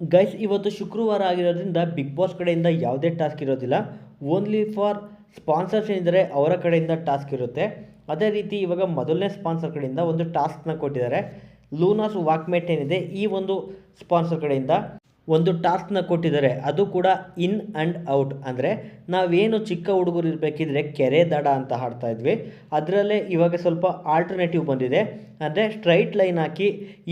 Guys ಇವತ್ತು ಶುಕ್ರವಾರ ಆಗಿರೋದ್ರಿಂದ ಬಿಗ್ ಬಾಸ್ ಕಡೆಯಿಂದ ಯಾವುದೇ ಟಾಸ್ಕ್ ಇರೋದಿಲ್ಲ. ಓನ್ಲಿ ಫಾರ್ ಸ್ಪಾನ್ಸರ್ಸ್ ಏನಿದ್ದರೆ ಅವರ ಕಡೆಯಿಂದ ಟಾಸ್ಕ್ ಇರುತ್ತೆ. ಅದೇ ರೀತಿ ಇವಾಗ ಮೊದಲನೇ ಸ್ಪಾನ್ಸರ್ ಕಡೆಯಿಂದ ಒಂದು ಟಾಸ್ಕ್ನ ಕೊಟ್ಟಿದ್ದಾರೆ. ಲೂನಾಸ್ ವಾಕ್ಮೇಟ್ ಏನಿದೆ, ಈ ಒಂದು ಸ್ಪಾನ್ಸರ್ ಕಡೆಯಿಂದ ಒಂದು ಟಾಸ್ಕ್ನ ಕೊಟ್ಟಿದ್ದಾರೆ. ಅದು ಕೂಡ ಇನ್ ಆ್ಯಂಡ್ ಔಟ್ ಅಂದರೆ ನಾವೇನು ಚಿಕ್ಕ ಹುಡುಗರು ಇರಬೇಕಿದ್ರೆ ಕೆರೆ ದಡ ಅಂತ ಹಾಡ್ತಾ ಇದ್ವಿ. ಅದರಲ್ಲೇ ಇವಾಗ ಸ್ವಲ್ಪ ಆಲ್ಟರ್ನೇಟಿವ್ ಬಂದಿದೆ. ಅಂದರೆ ಸ್ಟ್ರೈಟ್ ಲೈನ್ ಹಾಕಿ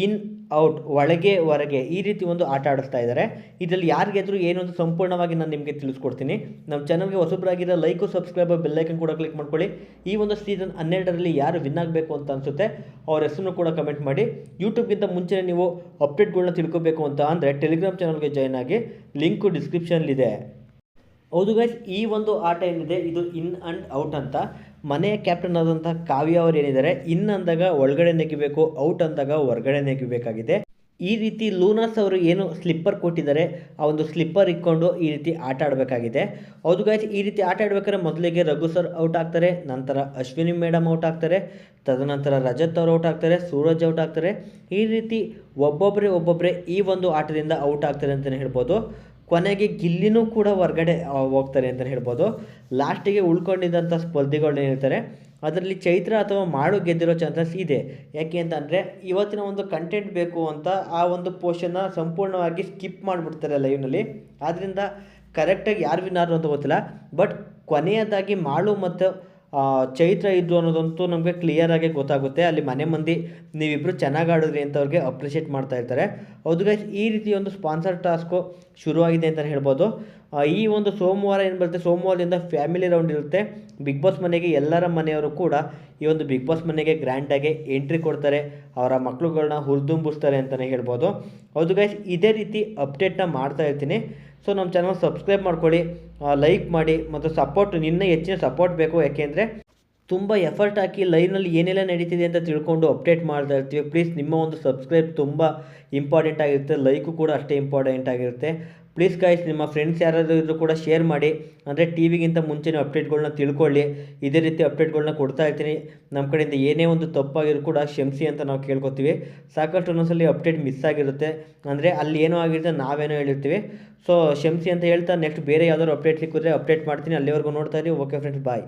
ಇನ್ ಔಟ್, ಒಳಗೆ, ಹೊರಗೆ ಈ ರೀತಿ ಒಂದು ಆಟ ಆಡಿಸ್ತಾ ಇದ್ದಾರೆ. ಇದರಲ್ಲಿ ಯಾರಿಗೆದ್ರು ಏನು ಅಂತ ಸಂಪೂರ್ಣವಾಗಿ ನಾನು ನಿಮಗೆ ತಿಳಿಸ್ಕೊಡ್ತೀನಿ. ನಮ್ಮ ಚಾನಲ್ಗೆ ಹೊಸಬರಾಗಿರೋ ಲೈಕು ಸಬ್ಸ್ಕ್ರೈಬ್ ಬೆಲ್ಲೈಕನ್ ಕೂಡ ಕ್ಲಿಕ್ ಮಾಡ್ಕೊಳ್ಳಿ. ಈ ಒಂದು ಸೀಸನ್ ಹನ್ನೆರಡರಲ್ಲಿ ಯಾರು ವಿನ್ ಆಗಬೇಕು ಅಂತ ಅನಿಸುತ್ತೆ, ಅವ್ರ ಹೆಸರನ್ನು ಕೂಡ ಕಮೆಂಟ್ ಮಾಡಿ. ಯೂಟ್ಯೂಬ್ಗಿಂತ ಮುಂಚೆ ನೀವು ಅಪ್ಡೇಟ್ಗಳನ್ನ ತಿಳ್ಕೊಬೇಕು ಅಂತ ಅಂದರೆ ಟೆಲಿಗ್ರಾಮ್ ಚಾನಲ್ಗೆ ಜಾಯ್ನ್ ಆಗಿ ಲಿಂಕು ಡಿಸ್ಕ್ರಿಪ್ಷನ್ಲಿದೆ ಹೌದು ಗೈಸ್ ಈ ಒಂದು ಆಟ ಏನಿದೆ, ಇದು ಇನ್ ಆ್ಯಂಡ್ ಔಟ್ ಅಂತ. ಮನೆಯ ಕ್ಯಾಪ್ಟನ್ ಆದಂಥ ಕಾವ್ಯ ಅವರು ಏನಿದ್ದಾರೆ ಇನ್ ಅಂದಾಗ ಒಳಗಡೆ ನೆಗಿಬೇಕು ಔಟ್ ಅಂದಾಗ ಹೊರಗಡೆ ನೆಗಿಬೇಕಾಗಿದೆ ಈ ರೀತಿ ಲೂನಾಸ್ ಅವರು ಏನು ಸ್ಲಿಪ್ಪರ್ ಕೊಟ್ಟಿದ್ದಾರೆ, ಆ ಒಂದು ಸ್ಲಿಪ್ಪರ್ ಇಕ್ಕೊಂಡು ಈ ರೀತಿ ಆಟ ಆಡಬೇಕಾಗಿದೆ. ಹೌದು ಗೈಸ್ ಈ ರೀತಿ ಆಟ ಆಡಬೇಕಾದ್ರೆ ಮೊದಲಿಗೆ ರಘು ಸರ್ ಔಟ್ ಆಗ್ತಾರೆ, ನಂತರ ಅಶ್ವಿನಿ ಮೇಡಮ್ ಔಟ್ ಆಗ್ತಾರೆ, ತದನಂತರ ರಜತ್ ಅವರು ಔಟ್ ಆಗ್ತಾರೆ, ಸೂರಜ್ ಔಟ್ ಆಗ್ತಾರೆ. ಈ ರೀತಿ ಒಬ್ಬೊಬ್ಬರೇ ಒಬ್ಬೊಬ್ಬರೇ ಈ ಒಂದು ಆಟದಿಂದ ಔಟ್ ಆಗ್ತಾರೆ ಅಂತಲೇ ಹೇಳ್ಬೋದು. ಕೊನೆಗೆ ಗಿಲ್ಲಿನೂ ಕೂಡ ಹೊರಗಡೆ ಹೋಗ್ತಾರೆ ಅಂತಲೇ ಹೇಳ್ಬೋದು. ಲಾಸ್ಟಿಗೆ ಉಳ್ಕೊಂಡಿದ್ದಂಥ ಸ್ಪರ್ಧಿಗಳು ಏನಿರ್ತಾರೆ ಅದರಲ್ಲಿ ಚೈತ್ರ ಅಥವಾ ಮಾಡು ಗೆದ್ದಿರೋ ಚಾನ್ಸಸ್ ಇದೆ. ಯಾಕೆ ಅಂತಂದರೆ, ಇವತ್ತಿನ ಒಂದು ಕಂಟೆಂಟ್ ಬೇಕು ಅಂತ ಆ ಒಂದು ಪೋರ್ಷನ್ನ ಸಂಪೂರ್ಣವಾಗಿ ಸ್ಕಿಪ್ ಮಾಡಿಬಿಡ್ತಾರೆ ಲೈವ್ನಲ್ಲಿ ಆದ್ದರಿಂದ ಕರೆಕ್ಟಾಗಿ ಯಾರು ವಿನ್ನಾರು ಅಂತ ಗೊತ್ತಿಲ್ಲ. ಬಟ್ ಕೊನೆಯದಾಗಿ ಮಾಳು ಮತ್ತು ಚೈತ್ರ ಇದ್ದು ಅನ್ನೋದಂತೂ ನಮಗೆ ಕ್ಲಿಯರಾಗಿ ಗೊತ್ತಾಗುತ್ತೆ. ಅಲ್ಲಿ ಮನೆ ಮಂದಿ ನೀವಿಬ್ಬರು ಚೆನ್ನಾಗಿ ಆಡಿದ್ರಿ ಅಂತ ಅವ್ರಿಗೆ ಅಪ್ರಿಷಿಯೇಟ್ ಮಾಡ್ತಾ ಇರ್ತಾರೆ. ಹೌದು ಗೈಸ್ ಈ ರೀತಿ ಒಂದು ಸ್ಪಾನ್ಸರ್ ಟಾಸ್ಕು ಶುರುವಾಗಿದೆ ಅಂತಲೇ ಹೇಳ್ಬೋದು. ಈ ಒಂದು ಸೋಮವಾರ ಏನು ಬರುತ್ತೆ? ಸೋಮವಾರದಿಂದ ಫ್ಯಾಮಿಲಿ ರೌಂಡ್ ಇರುತ್ತೆ. ಬಿಗ್ ಬಾಸ್ ಮನೆಗೆ ಎಲ್ಲರ ಮನೆಯವರು ಕೂಡ ಈ ಒಂದು ಬಿಗ್ ಬಾಸ್ ಮನೆಗೆ ಗ್ರ್ಯಾಂಡಾಗಿ ಎಂಟ್ರಿ ಕೊಡ್ತಾರೆ. ಅವರ ಮಕ್ಕಳುಗಳನ್ನ ಹುರಿದುಂಬಿಸ್ತಾರೆ ಅಂತಲೇ ಹೇಳ್ಬೋದು. ಹೌದು ಗೈಸ್ ಇದೇ ರೀತಿ ಅಪ್ಡೇಟ್ನ ಮಾಡ್ತಾ ಇರ್ತೀನಿ. ಸೊ ನಮ್ಮ ಚಾನಲ್ ಸಬ್ಸ್ಕ್ರೈಬ್ ಮಾಡ್ಕೊಳ್ಳಿ. ಲೈಕ್ ಮಾಡಿ ಮತ್ತು ಸಪೋರ್ಟ್ ನಿನ್ನ ಹೆಚ್ಚಿನ ಸಪೋರ್ಟ್ ಬೇಕು ಯಾಕೆಂದರೆ ತುಂಬ ಎಫರ್ಟ್ ಹಾಕಿ ಲೈನಲ್ಲಿ ಏನೆಲ್ಲ ನಡೀತಿದೆ ಅಂತ ತಿಳ್ಕೊಂಡು ಅಪ್ಡೇಟ್ ಮಾಡ್ತಾ ಇರ್ತೀವಿ. ಪ್ಲೀಸ್ ನಿಮ್ಮ ಒಂದು ಸಬ್ಸ್ಕ್ರೈಬ್ ತುಂಬ ಇಂಪಾರ್ಟೆಂಟ್ ಆಗಿರುತ್ತೆ. ಲೈಕು ಕೂಡ ಅಷ್ಟೇ ಇಂಪಾರ್ಟೆಂಟ್ ಆಗಿರುತ್ತೆ. ಪ್ಲೀಸ್ ಗೈಸ್ ನಿಮ್ಮ ಫ್ರೆಂಡ್ಸ್ ಯಾರಾದರೂ ಇದ್ದರೂ ಕೂಡ ಶೇರ್ ಮಾಡಿ. ಅಂದರೆ ಟಿ ವಿಗಿಂತ ಮುಂಚೆನೇ ಅಪ್ಡೇಟ್ಗಳನ್ನ ತಿಳ್ಕೊಳ್ಳಿ. ಇದೇ ರೀತಿ ಅಪ್ಡೇಟ್ಗಳನ್ನ ಕೊಡ್ತಾ ಇರ್ತೀನಿ. ನಮ್ಮ ಕಡೆಯಿಂದ ಏನೇ ಒಂದು ತಪ್ಪಾಗಿರೋ ಕೂಡ ಕ್ಷಮಿಸಿ ಅಂತ ನಾವು ಕೇಳ್ಕೊತೀವಿ. ಸಾಕಷ್ಟು ಒಂದೊಂದ್ಸಲಿ ಅಪ್ಡೇಟ್ ಮಿಸ್ ಆಗಿರುತ್ತೆ. ಅಂದರೆ ಅಲ್ಲಿ ಏನೋ ಆಗಿರುತ್ತೆ, ನಾವೇನೋ ಹೇಳಿರ್ತೀವಿ. ಸೊ ಕ್ಷಮಿಸಿ ಅಂತ ಹೇಳ್ತಾ ನೆಕ್ಸ್ಟ್ ಬೇರೆ ಯಾವ್ದಾದ್ರು ಅಪ್ಡೇಟ್ ಸಿಕ್ಕಿದ್ರೆ ಅಪ್ಡೇಟ್ ಮಾಡ್ತೀನಿ. ಅಲ್ಲಿವರೆಗೂ ನೋಡ್ತಾ ಇರಿ. Okay friends bye